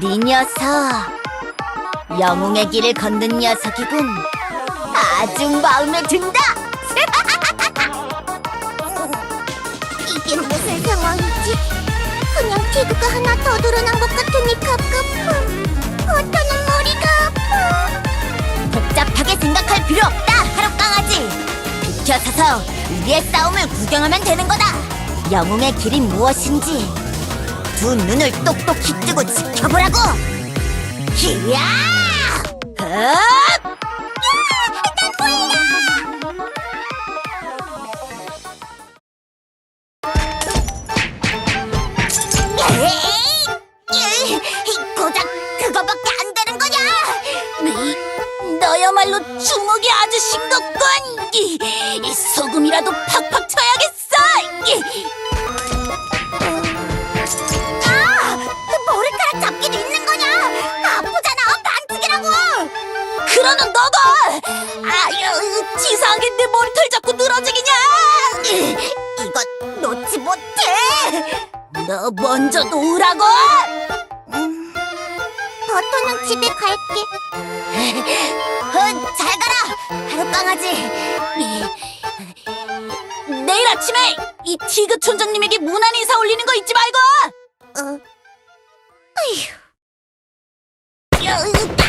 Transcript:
네 녀석 영웅의 길을 걷는 녀석이군 아주 마음에 든다 이게 무슨 상황이지? 그냥 티그가 하나 더 드러난 것 같으니 갑갑함. 버터는 머리가 아파. 복잡하게 생각할 필요 없다 하루 강아지 비켜서서 우리의 싸움을 구경하면 되는 거다 영웅의 길이 무엇인지 두 눈을 똑똑히 뜨고 지켜보라고 히야 흡! 에이, 고작 그거밖에 안 되는 거냐? 이, 너야말로 주먹이 아주 싱겁군. 이, 이 소금이라도 팍팍 쳐야겠어. 이. 그러는 너도 아유 치사하게 내 머리털 잡고 늘어지기냐? 이, 이거 놓지 못해. 너 먼저 놓으라고. 버터는 집에 갈게. 어, 잘 가라, 하루 강아지. 내일 아침에 이 티그 촌장님에게 무난 인사 올리는 거 잊지 말고. 어, 으, 아!